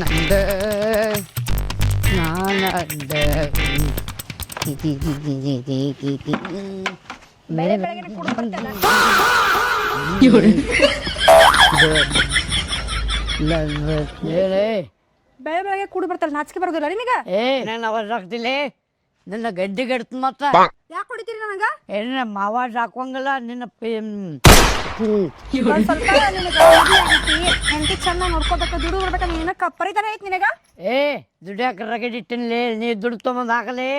ನಂದ ನಾನಂದ. ಬೆಳೆ ಬೆಳಗ್ಗೆ ಕುಡಿ ಬರ್ತಾರ ನಾಚಿಕೆ ಬರೋದಿಲ್ಲ ನಿನಗ? ಏ. ನಾನು ಅವಾಗ ಹಾಕ್ತಿಲ್ಲ ನಿನ್ನ ಗಡ್ಡಿ ಗಡ್ತ ಮತ್ತ? ಯಾಕೆ ಹೊಡಿತೀರಿ ನನಗ? ಏನ ಮಾವಾಜ್ ಹಾಕುವಂಗಿಲ್ಲ ನಿನ್ನ ಪೇ- ಹ್ಮ್. ಒಂದ್ ಸ್ವಲ್ಪ ನಿನಗ ಹೆಂಡತಿ ಚಂದ ನೋಡ್ಕೋಬೇಕ ದುಡ್ಡು ಬರ್ಬೇಕ ನೀನ ಕಪ್ಪರಿತಾನೆ ಐತಿ ನಿನಗ? ಏ ದುಡಿಯಾಕ ರಗಡ್ ಇಟ್ಟಿನ್ಲಿ ನೀ ದುಡ್ಡು ತೊಗೊಂಡ್ ಹಾಕಲಿ.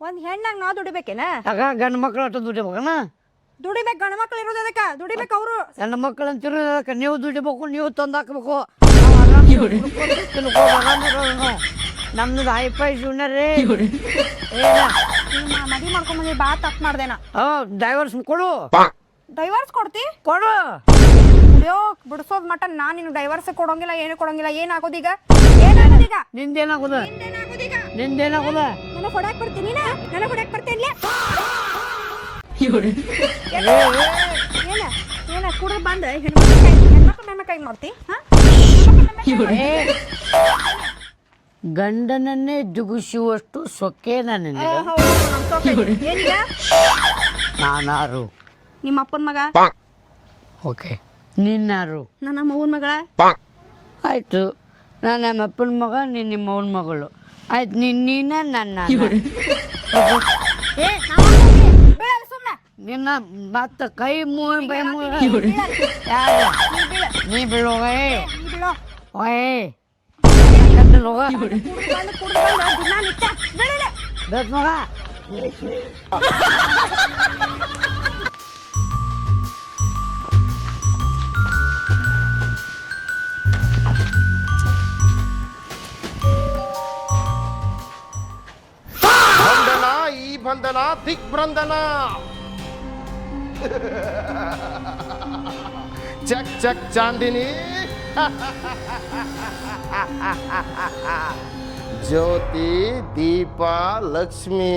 ಒಂದ್ ಹೆಣ್ಣಾಗ ನಾ ದುಡಿಬೇಕೇನ? ಆಗ ಗಂಡು ಮಕ್ಳು ಅಷ್ಟು ದುಡಿಬೇಕನ? ದುಡಿಬೇಕು ಗಂಡ ಮಕ್ಳು ಇರೋದು ಅದಕ್ಕ ದುಡಿಬೇಕು ಅವರು. ಹೆಣ್ಣು ಮಕ್ಕಳು ಅಂತಿರೋ ಅದಕ್ಕೆ ನೀವು ದುಡಿಬೇಕು ನೀವು ತಂದು ಹಾಕ್ಬೇಕು. ನಾವ್ ಆರಾಮ್ ದುಡ್ಕೊಂಡು ತಿನ್ಕೊಂಡು ಆರಾಮ್ ಇರೋದು ನಾವು. ನಮ್ದು ಆಯಪ್ಪ ಜೂನರ್. ರೀ ಏನ ಮದಿ ಮಾಡ್ಕೊಂಬಂದಿ ಬಾ ತಪ್ಪು ಮಾಡ್ದೇನ. ಓ ಡೈವರ್ಸ್ ಕೊಡು. ಡೈವರ್ಸ್ ಕೊಡ್ತಿ? ಕೊಡು. ಅಯ್ಯೋ ಬಿಡಿಸೋದ್ ಮಟ ನಾ ನಿನ್ ಡೈವರ್ಸ್ ಕೊಡೋಂಗಿಲ್ಲ ಏನು ಕೊಡೋಂಗಿಲ್ಲ ಏನಾಗೋದೀಗ ಏನಾಗೋದೀಗ ನಿಂದೇನಾಗುದ? ಏನಾಗೋದೀಗ ನಿಂದೇನಾಗುದ? ನನಗೆ ಹೊಡಕ್ ಬರ್ತೀನಿ ನನಗೆ ಹೊಡಕ್ ಬರ್ತೀನಿ ಏನ? ಏನ? ಕುಡ್ದು ಬಂದ. ಹೆಣ್ಮಕ್ಳು ಹೆಣ್ಮಕ್ಳು ನನ್ನ ಕೈ ಮಾಡ್ತಿ ಹಾ? ಏ, ಗಂಡನನ್ನೇ ಜುಗುಸುವಷ್ಟು ಸೊಕ್ಕೆ ನಾನು ಏನೀಗ ನಾನಾರು. ನಿಮ್ಮ ಅಪ್ಪನ ಮಗ ಓಕೆ. ನಿನ್ನಾರು. ನನ್ನ ಮಗನ ಮಗಳ? ಆಯ್ತು. ನಾನು ನಮ್ಮ ಅಪ್ಪನ ಮಗ ನೀನು ನಿಮ್ಮ ಅವನ ಮಗಳು. ಆಯ್ತು ನೀನು ನೀನ ನನ್ನ ಏ ನಿನ್ನ ಮತ್ತ ಕೈ ಮೂ ಬೈ ಮೂ ನೀ ಬೀಳೋಗ ಏ ನೀ ಬೀಳೋ ಓಯ್ ಯಾಕಂದ್ರೆ ಹೋಗ ಕುಡ್ದು ಬಂದು ಕುಡ್ದು ಬಂದು ದಿನ ನಿತ್ಯ ಬೀಳಿಲ್ಲ ಬೇಸ್ ಮಗ ಬಂಧನ ಈ ಬಂಧನ ದಿಗ್ಬಂಧನ ಚಕ್ ಚಕ್ ಚಾಂದಿನಿ ಜ್ಯೋತಿ ದೀಪ ಲಕ್ಷ್ಮಿ.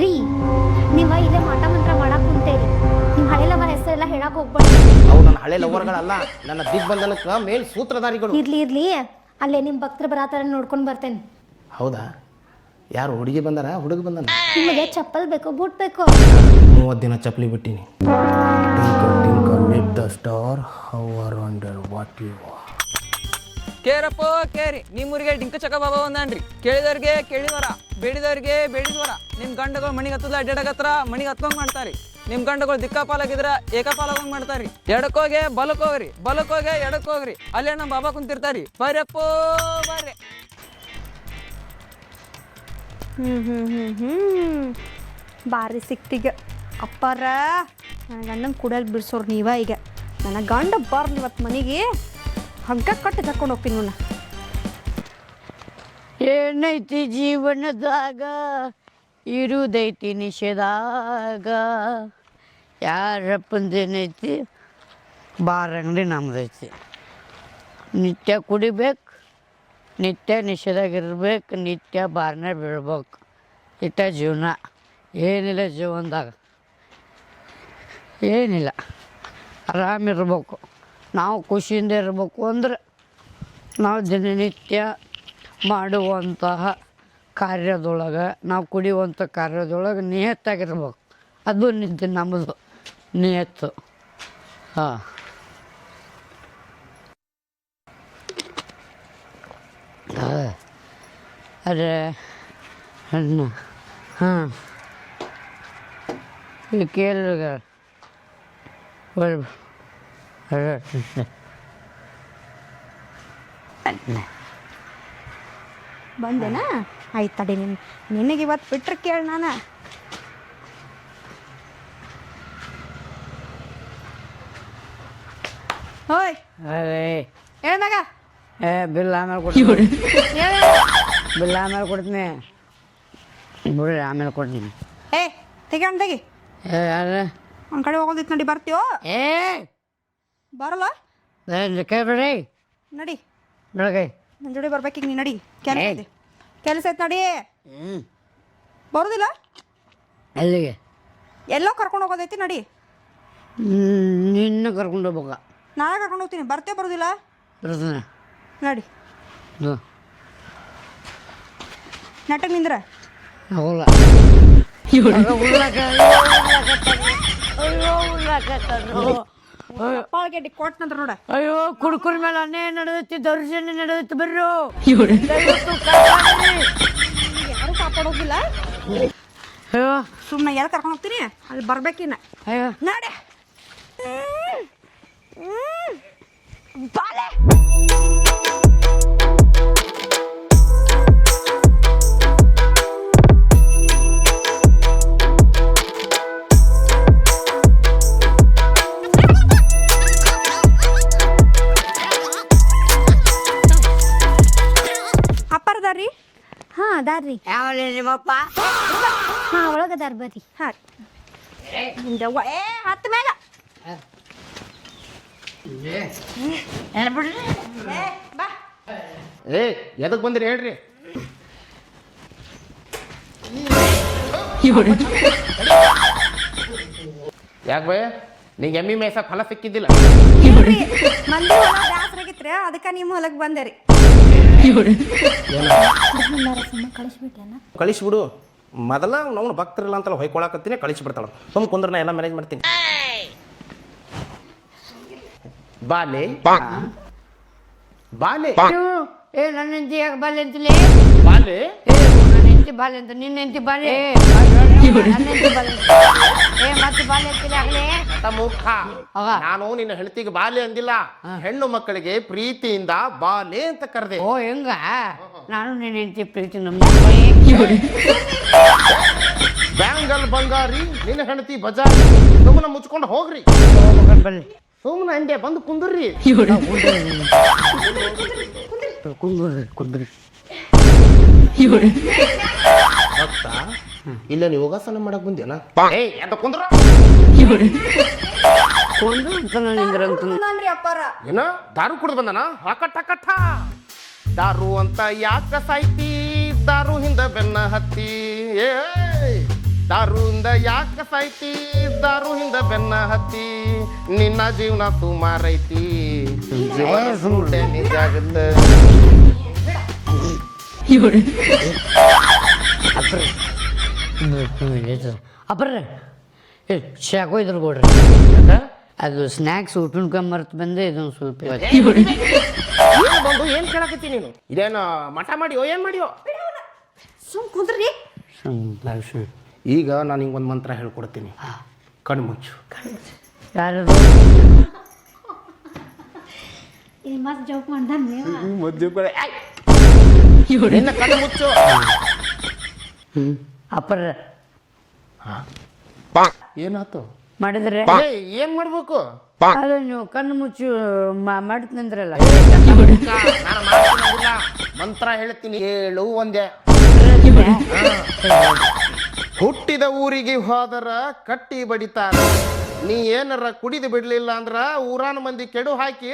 ರೀ ನೀವ ಇಲ್ಲೇ ಮಾಟ ಮಂತ್ರ ಮಾಡಕ್ ಕುಂತೇರಿ. ನಿಮ್ ಹಳೆ ಲವರ್ ಹೆಸರೆಲ್ಲ ಹೇಳಕ್ ಹೋಗ್ಬಾರ್ದು ಅವು ನನ್ನ ಹಳೆ ಲವರ್ಗಳಲ್ಲ ನನ್ನ ದಿಗ್ಬಂಧನಕ್ಕೆ ಮೇಲ್ ಸೂತ್ರಧಾರಿಗಳು. ಇರ್ಲಿ ಇರ್ಲಿ. ಅಲ್ಲೇ ನಿಮ್ ಭಕ್ತರು ಬರಾತರ ನೋಡ್ಕೊಂಡ್ ಬರ್ತೇನೆ. ಹೌದಾ? ಯಾರು ಹುಡುಗಿ ಬಂದಾರ? ಹುಡುಗ ಬಂದಾನ? ನಿಮಗೆ ಚಪ್ಪಲ್ ಬೇಕು ಬೂಟ್ ಬೇಕು? ಮೂವತ್ತು ದಿನ ಚಪ್ಪಲಿ ಬಿಟ್ಟಿನಿ. The star hour under what you ಕೇರಪ್ಪ ಕೇರಿ ನಿಮ್ಮೂರಿಗೆ ಡಿಂಕ ಚಕ ಬಾಬಾ ಒಂದನ್ರಿ ಕೇಳಿದವ್ರಿಗೆ ಕೇಳಿದವರ ಬೇಡಿದವ್ರಿಗೆ ಬೇಡಿದವರ. ನಿಮ್ಮ ಗಂಡಗಳು ಮಣಿಗೆ ಹತ್ತದ ಅಡ್ಡಾಡಕತ್ರ ಮಣಿಗೆ ಹತ್ಕೊಂಡ್ ಮಾಡ್ತಾರಿ. ನಿಮ್ಮ ಗಂಡಗಳು ದಿಕ್ಕಾಪಾಲಾಗಿದ್ರ ಏಕಪಾಲಾಗಂಗ್ ಮಾಡ್ತಾರಿ. ಎಡಕ್ಕೋಗೆ ಬಲಕ್ಕೋಗ್ರಿ ಬಲಕ್ಕೋಗೆ ಎಡಕ್ಕೋಗ್ರಿ. ಅಲ್ಲೇ ನಮ್ಮ ಬಾಬಾ ಕುಂತಿರ್ತಾರಿ. ಬರ್ರಪ್ಪೋ ಬರ್ರಿ ಹ್ಮ್ ಹ್ಮ್ ಹ್ಮ್ ಹ್ಞೂ ಬಾರಿ ಸಿಕ್ತಿಗೆ ಅಪ್ಪಾರ ನನ್ನ ಗಂಡನ ಕುಡಿಯಲ್ ಬಿಡ್ಸೋರು ನೀವ ಈಗ. ನನ್ನ ಗಂಡ ಬರ್ಲಿ ಇವತ್ತು ಮನೆಗೆ. ಹಗ್ಗ ಕಟ್ಟಿ ತಕೊಂಡು ಹೋಗ್ತೀನಿ ನನ್ನ ಏನೈತಿ ಜೀವನದಾಗ? ಇರುದೈತಿ ನಿಷೇಧಾಗ. ಯಾರಪ್ಪಂದೇನೈತಿ? ಬಾರ್ ಅಂಗಡಿ ನಮ್ದೈತಿ. ನಿತ್ಯ ಕುಡಿಬೇಕು ನಿತ್ಯ ನಿಷೇಧಾಗಿರ್ಬೇಕು, ನಿತ್ಯ ಬಾರ್ನೇ ಬೀಳ್ಬೇಕು. ಇಟ್ಟ ಜೀವನ. ಏನಿಲ್ಲ ಜೀವನದಾಗ. ಏನಿಲ್ಲ. ಆರಾಮಿರ್ಬೇಕು ನಾವು ಖುಷಿಯಿಂದ ಇರಬೇಕು ಅಂದ್ರೆ ನಾವು ದಿನನಿತ್ಯ ಮಾಡುವಂತಹ ಕಾರ್ಯದೊಳಗೆ, ನಾವು ಕುಡಿಯುವಂಥ ಕಾರ್ಯದೊಳಗೆ ನಿಯತ್ತಾಗಿರ್ಬೇಕು. ಅದು ನಿದ್ದೆ ನಮ್ಮದು ನಿಯತ್ತು. ಹಾಂ. ಅದೇ ಹಣ್ಣು ಹಾಂ. ಈ ಕೇಳಿಗ ಬಂದೆನಾ ಬಂದೇನಾ? ಆಯ್ತು ತಡಿ ನಿನ್ನ ನಿನಗೆ ಇವತ್ತು ಬಿಟ್ರೆ ಕೇಳಿ ನಾನು. ಹೋಯ್ ಅದೇ. ಹೇಳ್ದಾಗ ಏ ಬಿಲ್ ಆಮೇಲೆ ಕೊಡ್ತೀನಿ. ಬಿಲ್ ಆಮೇಲೆ ಕೊಡ್ತೀನಿ. ಬಿಡ್ರಿ ಆಮೇಲೆ ಕೊಡ್ತೀನಿ. ಏ ತೆಗಿಯಣ್ಣ ತೆಗಿ. ಏ ಯಾರು ಒಂದು ಕಡೆ ಹೋಗೋದಿತ್ತು ನಡಿ ಬರ್ತೀವೋ ಏ! ಬರಲ್ಲ? ಕೈ ಬಿಡ್ರಿ. ನಡಿ. ಬೆಳಗ್ಗೆ. ನನ್ನ ಜೋಡಿ ಬರ್ಬೇಕೀಗ ನೀ ನಡಿ. ಕೆಲಸ. ಐತಿ ಕೆಲಸ ಐತೆ ನಡಿ. ಹ್ಞೂ ಬರೋದಿಲ್ಲ? ಎಲ್ಲಿಗೆ? ಎಲ್ಲೋ ಕರ್ಕೊಂಡು ಹೋಗೋದೈತಿ ನಡಿ. ನಿನ್ನ ಕರ್ಕೊಂಡು ಹೋಗ್ಬೇಕ. ನಾಳೆ ಕರ್ಕೊಂಡು ಹೋಗ್ತೀನಿ. ಬರ್ತೇ ಬರೋದಿಲ್ಲ? ಬರ್ತಾನೆ. ನೋಡಿ ನಾಟಕ ನಿಂದ್ರ. ಅಯ್ಯೋ ಪಾಳ್ಗೆಡ್ಡಿ ಕೊಟ್ಟ ನಂತರ ನೋಡ. ಅಯ್ಯೋ ಕುಡ್ಕುರ್ ಮೇಲೆ ಅನ್ಯಾಯ ನಡೆದೈತಿ ದೌರ್ಜನ್ಯ ನಡೆದೈತಿ ಬರ್ರು. ಯಾರು ಕಾಪಾಡೋಗಿಲ್ಲ ಅಯ್ಯೋ. ಸುಮ್ಮನೆ ಎಲ್ಲಿ ಕರ್ಕೊಂಡು ಹೋಗ್ತೀನಿ? ಅಲ್ಲಿ ಬರ್ಬೇಕಿನ್ನ ಅಯ್ಯೋ. ನಾಡೆ. ಬಾಲೆ. ಅದಾರ್ರಿ ಯಾವಲ್ಲಿ ನಿಮ್ಮಪ್ಪ ಹಾ ಒಳಗದಾರ ಬರ್ರಿ. ಹಾ. ನಿಂದವ್ವ ಏ ಹತ್ತು ಮೇಲೆ ಏನ್ ಬಿಡ್ರಿ? ಏ ಬಾ. ಏ ಎದಕ್ಕೆ ಬಂದಿರಿ ಹೇಳ್ರಿ? ಯಾಕೆ ಬೇ? ನಿಂಗೆ ಎಮ್ಮಿ ಮೇಯ್ಸಕ್ಕೆ ಫಲ ಸಿಕ್ಕಿದ್ದಿಲ್ಲ. ಮಂದಿ ಹೊಲ ಅದಕ್ಕೆ ನಿಮ್ಮ ಹೊಲಕ್ಕೆ ಬಂದೆ ರೀ. ಕಳಿಸ್ಬಿಡು. ಮೊದಲ ನಾವು ಭಕ್ತರಿಲ್ಲ ಅಂತಲ್ಲ ಹೊಯ್ಕೊಳಕತ್ತೀನಿ ಕಳಿಸ್ಬಿಡ್ತಾಳ. ಸುಮ್ ಕುಂದ್ರ ನಾ ಎಲ್ಲ ಮ್ಯಾನೇಜ್ ಮಾಡ್ತೀನಿ. ಬಾಲೆ. ಬಾಲೆ. ಏ ನನ್ನ ಹೆಂಡತಿ ಯಾಕೆ ಬಾಲೆ ಅಂತಲೇ? ಬಾಲೆ? ಏ ನನ್ನ ಹೆಂಡತಿ ಬಾಲ್ಯ ಅಂತ ನಿನ್ನ ಹೆಂಡತಿ ಬಾಲೆ? ನನ್ನ ಹೆಂಡತಿ ಅಂತ. ಏ ಮತ್ತೆ ಬಾಲ್ಯ ಅಂತಿಲ್ಲ ಆಗ್ಲೇ? ಅತ ಮೂರ್ಖ? ಅವ. ನಾನು ನಿನ್ನ ಹೆಂಡತಿಗೆ ಬಾಲೆ ಅಂದಿಲ್ಲ. ಹೆಣ್ಣು ಮಕ್ಕಳಿಗೆ ಪ್ರೀತಿಯಿಂದ ಬಾಲೆ ಅಂತ ಕರೆದೆ. ಓ ಹೆಂಗ? ನಾನು ನಿನ್ನ ಹೆಂಡತಿ ಪ್ರೀತಿ ಬ್ಯಾಂಗಲ್ ಬಂಗಾರಿ ನಿನ್ನ ಹೆಂಡತಿ ಬಜಾರಿ. ಸುಮ್ಮನೆ ಮುಚ್ಕೊಂಡು ಹೋಗ್ರಿ. ಬನ್ನಿ. ಸುಮ್ಮನೆ ಅಂದೆ ಬಂದು ಕುಂದ್ರಿ. ಕುಂದ್ರಿ. ಕುಂದ್ರಿ ಭಕ್ತ ಇಲ್ಲ ನೀವು ಯೋಗಾಸನ ಮಾಡಕ್ ನಾನ್ರಿ ಅಪ್ಪಾರ. ಏನ? ದಾರು ಕುಡ್ದು ಬಂದನ? ಹಾಕಟ್ಟ ಕಟ್ಟ ದಾರು ಅಂತ ಯಾಕ ಸಾಯ್ತಿ? ದಾರು ಹಿಂದ ಬೆನ್ನ ಹತ್ತಿ. ಏ ದಾರುಯಿಂದ ಯಾಕ ಸಾಯ್ತಿ? ದಾರು ಹಿಂದ ಬೆನ್ನ ಹತ್ತಿ. ನಿನ್ನ ಜೀವನ ಸುಮಾರೈತಿ. ಜೀವನ ನಿಜಾಗತ್ತ. ಅಪ್ರ ಏ ಶಾಕೋ ಇದ್ರ ಕೊಡ್ರಿ ಅದು ಸ್ನ್ಯಾಕ್ಸ್ ಉಪ್ಪಿನಕಾಯಿ ಮರ್ತು ಬಂದೆ ಇದೊಂದು ಸ್ವಲ್ಪ ಬಂದು ಏನು ಕೇಳಕತ್ತಿ ನೀನು? ಇದೇನ ಮಠ ಮಾಡಿಯೋ ಏನ್ ಮಾಡಿಯೋ? ಸುಮ್ ಕುಂದ್ರಿ. ಈಗ ನಾನು ಹಿಂಗೊಂದು ಮಂತ್ರ ಹೇಳ್ಕೊಡ್ತೀನಿ. ಕಣ್ಣು ಮುಚ್ಚು. ಯಾರು? ಮಸ್ತ್ ಜೋಕ್ ಮಾಡ್ದ ನಿನ್ನ ಕಣ್ಣು ಮುಚ್ಚು. ಹ್ಮ್. ಅಪ್ಪರ ಏನಾತು? ಮಾಡಿದ್ರೆ? ಏನ್ ಮಾಡ್ಬೇಕು? ಅದು ನೀವು ಕಣ್ಣು ಮುಚ್ಚು ಮಾ- ಮಾಡ್ತೀನಂದ್ರಲ್ಲ. ನಾನು ಮಾಡ್ತೀನಂದಿಲ್ಲ. ಮಂತ್ರ ಹೇಳ್ತೀನಿ ಹೇಳು ಒಂದೇ. ಹುಟ್ಟಿದ ಊರಿಗೆ ಹೋದರ ಕಟ್ಟಿ ಬಡಿತಾರ. ನೀ ಏನಾರ ಕುಡಿದು ಬಿಡ್ಲಿಲ್ಲ ಅಂದ್ರ ಊರಾನ ಮಂದಿ ಕೆಡು ಹಾಕಿ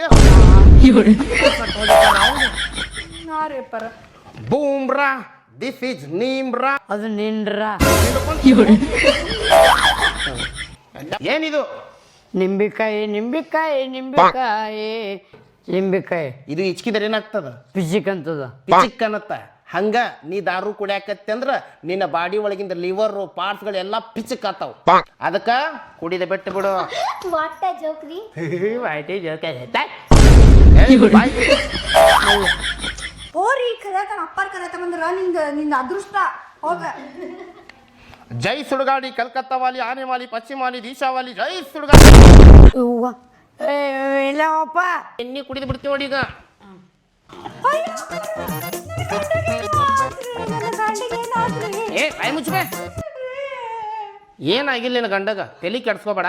ಬೂಮ್ರಾ. ದಿಸ್ ಈಸ್ ನೀಮ್ರ ಅದು ನಿನ್ರ ಏನಿದು? ನಿಂಬಿಕಾಯಿ ನಿಂಬಿಕಾಯಿ ನಿಂಬಿಕಾಯಿ. ನಿಂಬಿಕಾಯಿ. ಇದು ಇಚ್ಕಿದ್ರೆ ಏನಾಗ್ತದ? ಪಿಜಿಕ್ ಅಂತದ ಪಿಚಿಕ್ ಅನ್ನತ್ತ ಹಂಗ ನೀ ದಾರು ಕುಡಿಯಾಕತ್ತೆ ಅಂದ್ರ ನಿನ್ನ ಬಾಡಿ ಒಳಗಿಂದ ಲಿವರ್ ಪಾರ್ಟ್ಸ್ ಗಳೆಲ್ಲ ಪಿಚಕ್ ಆತಾವ ಅದಕ್ಕ ಕುಡಿದ ಬಿಟ್ಟು ಬಿಡು. ವಾಟ ಜೋಕ್ ರೀ. ಏ, ಬಾಯ್. ಹೋರಿ ಕರ್ಯಾಕ ಅಪ್ಪಾರ್ ಕರ್ಯಾಕ ಬಂದ್ರ ನಿಂದ ನಿಂದ ಅದೃಷ್ಟ. ಹೋಗ. ಜೈ ಸುಡುಗಾಡಿ ಕಲ್ಕತ್ತಾ ವಾಲಿ ಆನೆ ವಾಲಿ ಪಶ್ಚಿಮ ವಾಲಿ ದೀಶಾವಾಲಿ ಜೈ ಸುಡುಗಾಡಿ. ಇಲ್ಲಪ್ಪ ಎಣ್ಣೆ ಕುಡಿದು ಬಿಡ್ತೀವಿ ನೋಡಿ ಈಗ. ಏ ಬಾಯ್ ಮುಚ್ಚಬೇ ಏನಾಗಿಲ್ಲ ನಿನ್ನ ಗಂಡಗ? ತಲೆ ಕೆಡ್ಸ್ಕೋಬೇಡ.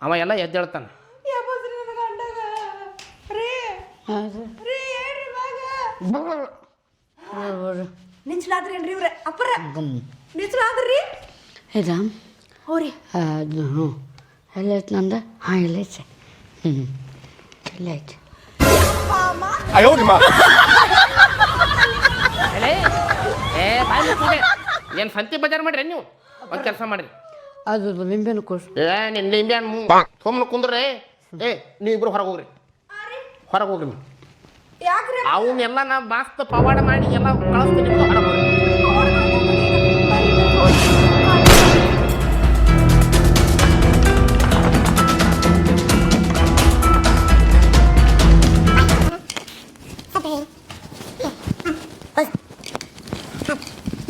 ಅವ ಎಲ್ಲ ಎದ್ದೇಳ್ತಾನ. ನಿಂಚ್ಲಾದ್ರೇನ್ರಿ ಇವ್ರೆ? ಅಪ್ಪರ? ನಿಂಚ್ಲಾದ್ರಿ? ಆಯ್ತಾ ಹೋರಿ. ಅದು ಹ್ಞೂ. ಎಲ್ಲ ಐತೆ ನಂದು? ಹಾಂ ಎಲ್ಲ ಐತೆ ಹ್ಞೂ ಎಲ್ಲ ಐತೆ ಏ ಬಾಯ್ ಮುಚ್ಚಬೇ ಏನು ಸಂತಿ ಬಜಾರ್ ಮಾಡ್ರಿ ನೀವು? ಒಂದು ಕೆಲಸ ಮಾಡ್ರಿ. ಅದು ನಿಂಬೆನ ಕೋಸು ಏ ನಿನ್ನ ನಿಂಬೆ ಸುಮ್ಮನೆ ಕುಂದ್ರೆ ಏ ನೀವಿಬ್ರು ಇಬ್ರು ಹೊರಗೆ ಹೋಗ್ರಿ. ಹೊರಗೆ ಹೋಗ್ರಿ ನೀವು. ಯಾಕ್ರಿ ಅವನ್ನೆಲ್ಲ ನಾ ಮಸ್ತ್ ಪವಾಡ ಮಾಡಿ ಎಲ್ಲ ಕಳಿಸ್ತೀನಿ ನಿಮ್ಗೆ ಹೋಗ್ರಿ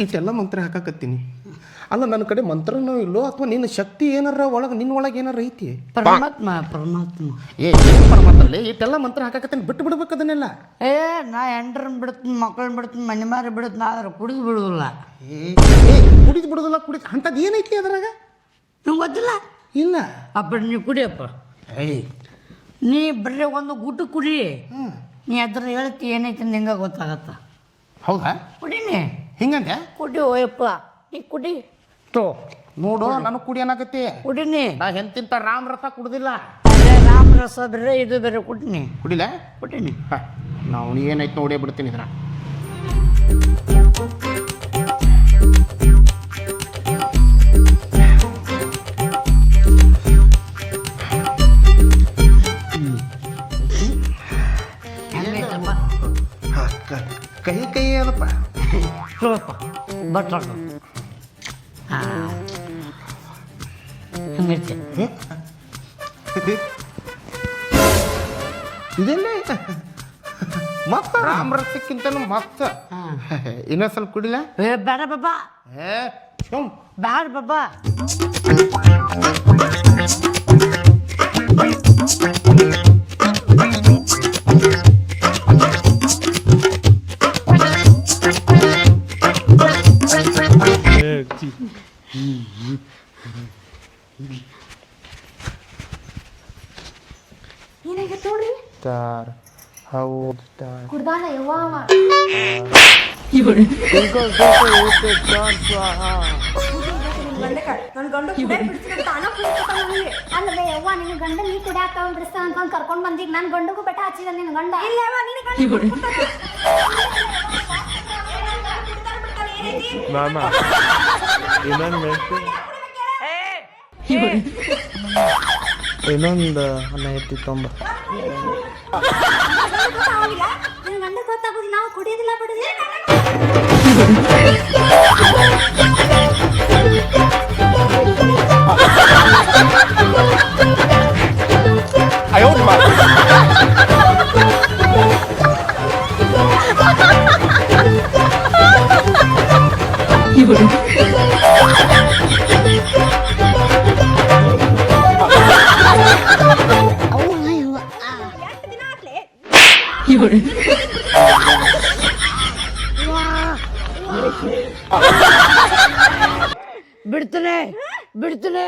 ಇಷ್ಟೆಲ್ಲ ಮಂತ್ರ ಹಾಕಾಕತ್ತೀನಿ. ಅಲ್ಲ ನನ್ನ ಕಡೆ ಮಂತ್ರನೋ ಇಲ್ಲೋ ಅಥವಾ ನಿನ್ನ ಶಕ್ತಿ ಏನಾರ ಒಳಗೆ ನಿನ್ನ ಒಳಗೆ ಏನಾರ ಐತಿ? ಪರಮಾತ್ಮ ಪರಮಾತ್ಮ. ಏ ಪರಮಾತ್ಮ ಪರಮಾತ್ರಲ್ಲಿ ಇಷ್ಟೆಲ್ಲ ಮಂತ್ರ ಹಾಕಾಕತ್ತೀನಿ ಬಿಟ್ಟು ಬಿಡ್ಬೇಕು ಅದನ್ನೆಲ್ಲ ಏ ನಾ ಎಂಡ್ರನ್ ಬಿಡ್ತೀನಿ ಮಕ್ಕಳನ್ನ ಬಿಡ್ತೀನಿ ಮನೆ ಮಾರಿ ಬಿಡ್ತೀನಿ ಆದ್ರೆ ಕುಡಿದು ಬಿಡುದಿಲ್ಲ. ಏ ಏ, ಕುಡಿದು ಬಿಡುದಿಲ್ಲ ಕುಡಿದ್ ಅಂಥದ್ದು ಏನೈತಿ ಅದ್ರಾಗ? ನಿಂಗೆ ಗೊತ್ತಿಲ್ಲ. ಇಲ್ಲ. ಅಪ್ಪ ನೀ ಕುಡಿಯಪ್ಪ ಏಯ್. ನೀ ಬರೀ ಒಂದು ಗುಟ್ಟು ಕುಡಿ. ನೀ ಅದ್ರ ಹೇಳ್ತಿ ಏನೈತಿ ನಿಂಗೆ ಗೊತ್ತಾಗತ್ತ. ಹೌದಾ? ಕುಡಿನಿ. ಹಿಂಗಂತ ಕುಡಿ ಓಯಪ್ಪ. ನೀ ಕುಡಿ. ತೋ ನೋಡು ನನಗೆ ಕುಡಿ ಕುಡಿನಿ. ನಾ ಎಂತಿಂತ ರಾಮ್ ರಸ ಕುಡ್ದಿಲ್ಲ. ಅದೇ ರಾಮ ರಸ ಬೇರೆ ಇದು ಬೇರೆ ಕುಡಿನಿ. ಕುಡಿಲ? ಕುಡಿನಿ. ನಾವು ಏನೈತೆ ನೋಡೇ ಬಿಡ್ತೀನಿ ಇದ್ರ ಕೈ ಕೈ ಅದಪ್ಪ ತಗೋಪ್ಪ ಹಂಗೈತೆ ಇದೆಲ್ಲ ಮತ್ತ ರಾಮ್ ರಥಕ್ಕಿಂತನೂ ಮತ್ತ. ಇನ್ನೊಂದ್ ಸ್ವಲ್ಪ ಕುಡಿಲ? ಏ ಬೇಡ ಬಾಬಾ. ಏ ಸುಮ್ ಬೇಡ ಬಾಬಾ. ಏನಾಗೈತೆ ನೋಡ್ರಿ ತಾರ್. ಹೌದು ತಾರ್. ಕುಡ್ದಾನ ಯವ್ವ ಅವ. ನನ್ನ ಗಂಡ ಕುಡಿಯಕ್ ಬಿಡ್ತೀನಿ ತಾನ ಕುಡಿತಾನ ನನಗೆ ಅಲ್ಲದೆ ಯವ್ವ ನಿನ್ನ ಗಂಡ ನೀ ಕುಡಿಯಾಕ ಬಿಡಿಸ್ತಾನ ಅನ್ಕೊಂಡ್ ಕರ್ಕೊಂಡ್ ಬಂದಿಗ್ ನನ್ ಗಂಡಗೂ ಬೆಟ ಹಚ್ಚಿದ ನಿನ್ನ ಗಂಡ. ಇಲ್ಲ ಯವ್ವ ನಿನ್ನ ಗಂಡ ಮಾಮ ಇನ್ನೊಂದು ಮೆಣಸು ಇನ್ನೊಂದು ಅನ್ನ ಎತ್ತಿ ತೊಂಬ ನಿನ್ನ ಗಂಡ ಗೊತ್ತಾಗೋದಿಲ್ಲ ನಾವು ಕುಡಿಯೋದಿಲ್ಲ ಬಿಡುದಿಲ್ಲ ಬಿಡ್ತನೆ ಬಿಡ್ತೀನಿ.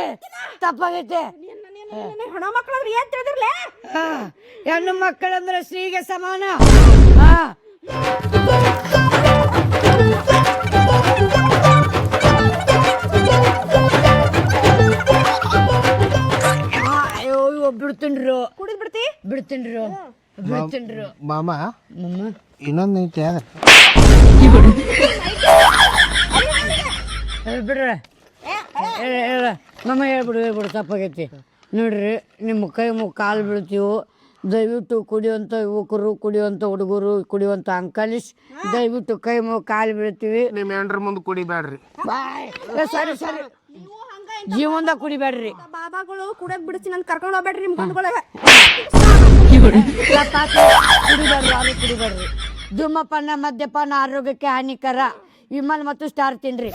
ತಪ್ಪಾಗೈತೆ. ಹೆಣ ಏನು ಏನ್ ತಿಳಿದಿರ್ಲೇ? ಹಾ, ಹೆಣ್ಣು ಮಕ್ಕಳಂದ್ರೆ ಸ್ತ್ರೀಗೆ ಸಮಾನ. ಹಾ, ಮಾಮ ಇನ್ನೊಂದು ಐತೆ ಅದ ಏ ಬಿಡ್ರೆ. ಹೇಳ ಹೇಳ. ಮಮ್ಮ ಹೇಳ್ಬಿಡು ಹೇಳ್ಬಿಡು ತಪ್ಪಾಗೈತಿ. ನೋಡ್ರಿ ನಿಮ್ಮ ಕೈ ಮುಖ ಕಾಲು ಬೀಳ್ತೀವು ದಯವಿಟ್ಟು ಕುಡಿಯುವಂಥ ಯುವಕರು ಕುಡಿಯುವಂಥ ಹುಡುಗರು ಕುಡಿಯುವಂಥ ಅಂಕಲಿಸ್ ದಯವಿಟ್ಟು ಕೈ ಮುಖ ಕಾಲು ಬೀಳ್ತೀವಿ. ನಿಮ್ಮ ಹೆಂಡ್ರ ಮುಂದೆ ಕುಡಿಬೇಡ್ರಿ. ಸರಿ ಸರಿ. ಜೀವನದಾಗ ಕುಡಿಬೇಡ್ರಿ. ಬಾಬಾಗಳು ಕುಡಿಯಕ್ ಬಿಡಿಸಿ ನನ್ ಕರ್ಕೊಂಡು ಹೋಗ್ಬೇಡ್ರಿ ನಿಮ್ ಯಾರು ಧೂಮಪಾನ ಮದ್ಯಪಾನ ಆರೋಗ್ಯಕ್ಕೆ ಹಾನಿಕರ. ವಿಮಲ್ ಮತ್ತು ಸ್ಟಾರ್ ತಿನ್ರಿ.